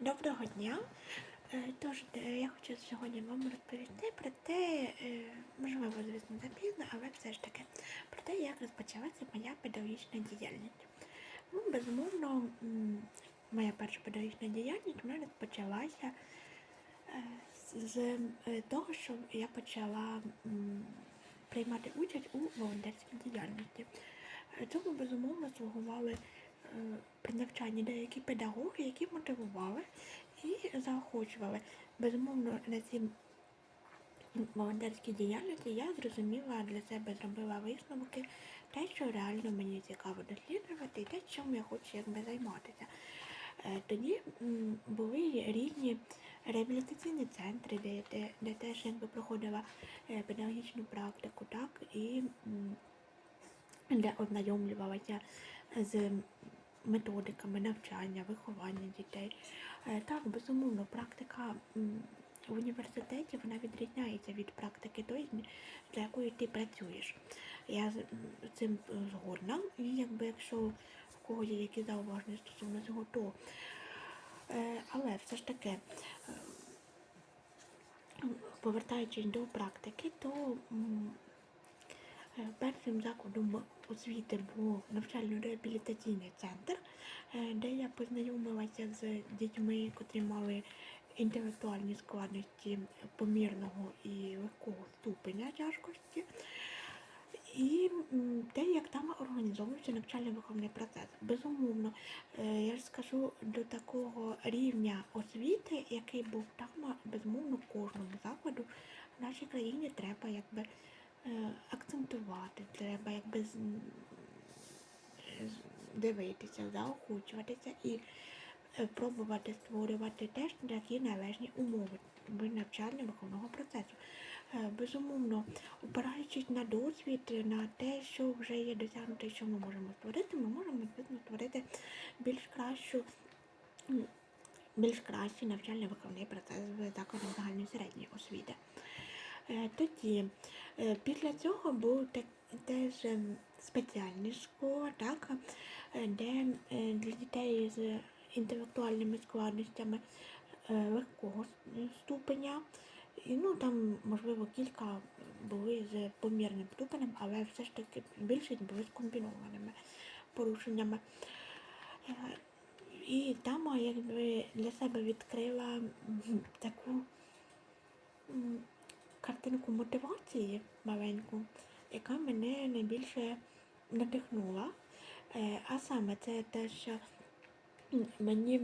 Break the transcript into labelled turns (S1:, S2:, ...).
S1: Доброго дня. Е, Тож е, я хочу сьогодні вам розповісти про те, е, можливо, звісно, запізно, але все ж таки про те, як розпочалася моя педагогічна діяльність. Ну, безумовно, моя перша педагогічна діяльність в мене розпочалася з того, що я почала приймати участь у волонтерській діяльності. Цьому безумовно слугували при навчанні деякі педагоги, які мотивували і заохочували. Безумовно, на цій волонтерській діяльності я зрозуміла для себе зробила висновки, те, що реально мені цікаво досліджувати, і те, чим я хочу якби займатися. Е, Тоді були різні реабілітаційні центри, де, де, де теж якби проходила е, педагогічну практику, так і де ознайомлювалася з методиками навчання, виховання дітей. Е, Так, безумовно, практика в університеті вона відрізняється від практики тої, для якої ти працюєш. Я з цим згодна, і якби якщо в кого є які зауваження стосовно цього, то е, але все ж таки, повертаючись до практики, то Першим закладом освіти був навчально-реабілітаційний центр, де я познайомилася з дітьми, котрі мали інтелектуальні складності помірного і легкого ступеня тяжкості. І те, як там організовується навчально-виховний процес. Безумовно, я ж скажу до такого рівня освіти, який був там, безумовно, кожному закладу в нашій країні треба якби акцентувати, треба якби дивитися, заохочуватися і е, пробувати створювати теж такі належні умови навчально-виховного процесу. Е, Безумовно, опираючись на досвід, на те, що вже є досягнуто, що ми можемо створити, ми можемо звісно створити більш кращу. Більш кращий навчально-виховний процес в закладах загальної середньої освіти. Е, Тоді після цього був те- теж ем, спеціальні школа, так, е, де е, для дітей з інтелектуальними складностями е, легкого ступеня. І, ну, там, можливо, кілька були з помірним ступенем, але все ж таки більшість були з комбінованими порушеннями. Е, І там якби для себе відкрила таку картинку мотивації маленьку, яка мене найбільше надихнула. Е, А саме це те, що мені